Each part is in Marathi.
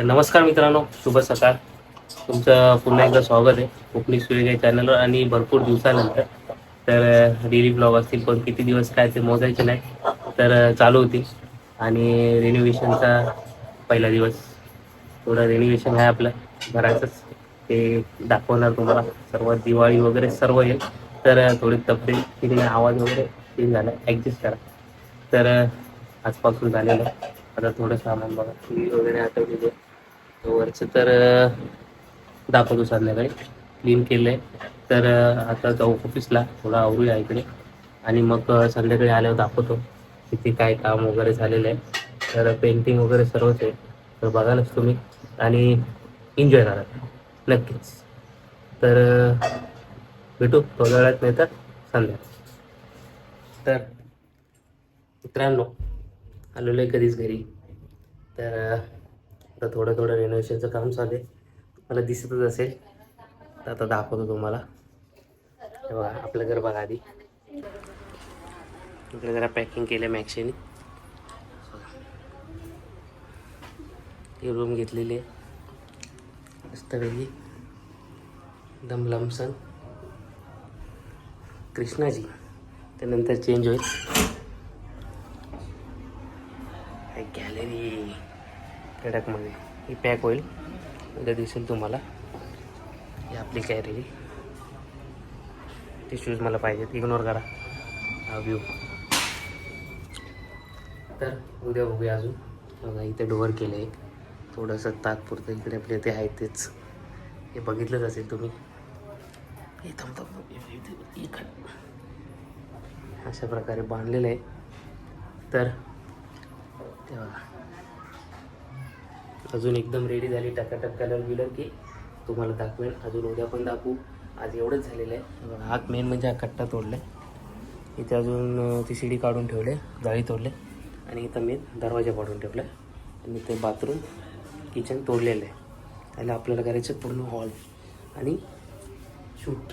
तर नमस्कार मित्रांनो शुभ सकाळ. तुमचं पुन्हा एकदा स्वागत आहे कोकणी सुविधा चॅनलवर आणि भरपूर दिवसानंतर. तर डेली ब्लॉग असतील पण किती दिवस काय ते मोजायचे नाही तर चालू होती आणि रिनोव्हेशनचा पहिला दिवस. थोडं रिनोव्हेशन आहे आपलं घराचंच. ते दाखवणार तुम्हाला. सर्व दिवाळी वगैरे सर्व येईल. तर थोडी तब्येत आवाज वगैरे चेंज झाला ॲडजस्ट करा. तर आजपासून झालेलं. आता थोडं सामान बघा टी व्ही वगैरे आठवलेली आहे. वरचं तर दाखवतो संध्याकाळी. क्लीन केलं आहे तर आता जाऊ ऑफिसला थोडा आवरूया इकडे. आणि मग संध्याकाळी आल्यावर दाखवतो किती काय काम वगैरे झालेलं आहे. तर पेंटिंग वगैरे सर्वच आहे. तर बघालच तुम्ही. आणि एन्जॉय करा. नक्कीच. तर भेटू. थोड्या वेळात नाही तर संध्याकाळी. तर मित्रांनो आलेलो आहे कधीच घरी. तर आता थोडं थोडं रेनोव्हेशनचं काम चालू आहे. मला दिसतच असेल. तर आता दाखवतो तुम्हाला. हे बघा आपलं घर बघा आधी. इकडे जरा पॅकिंग केलं मॅक्सीने. ही रूम घेतलेली आहे. मस्तपैकी एकदम लमसन कृष्णाजी. त्यानंतर चेंज होईल. गॅलरी कडकमध्ये ही पॅक होईल. उद्या दिसेल तुम्हाला. ही आपली कॅरी ते शूज मला पाहिजेत. इग्नोर करा. हा व्ह्यू तर उद्या बघूया अजून. बघा इथे डोअर केलं आहे. थोडंसं तात्पुरतं इकडे आपले ते आहे तेच. हे बघितलंच असेल तुम्ही. हे थांब थांब थांब. अशा प्रकारे बांधलेलं आहे. तर तेव्हा अजून एकदम रेडी झाली टकाटक कलर बिलर की तुम्हाला दाखवेन. अजून उद्या पण दाखवू. आज एवढंच झालेलं आहे. हात मेन म्हणजे हा कट्टा तोडला आहे इथे अजून ती शिडी काढून ठेवले जाळी तोडले. आणि इथं मेन दरवाजा पाडून ठेवला आणि ते बाथरूम किचन तोडलेलं आहे. त्याला आपल्याला करायचं पूर्ण हॉल आणि शूट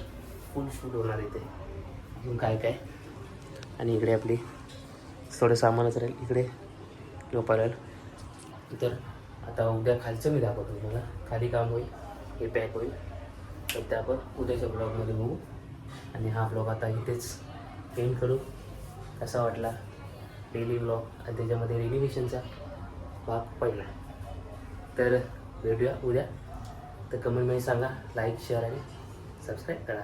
फुल शूट होणार इथे. अजून काय काय? आणि इकडे आपली थोडं सामानच राहील. इकडे झोपायला तर आता उद्या खालचं मी दाखवतो तुम्हाला. खाली काम होईल हे पॅक होईल. तर ते आपण उद्याच्या ब्लॉगमध्ये बघू. आणि हा ब्लॉग आता इथेच एंड करू. कसा वाटला डेली ब्लॉग आणि त्याच्यामध्ये रिलिव्हेशनचा भाग पहिला. तर भेटूया उद्या. तर कमेंटमध्ये सांगा लाईक शेअर आणि सबस्क्राईब करा.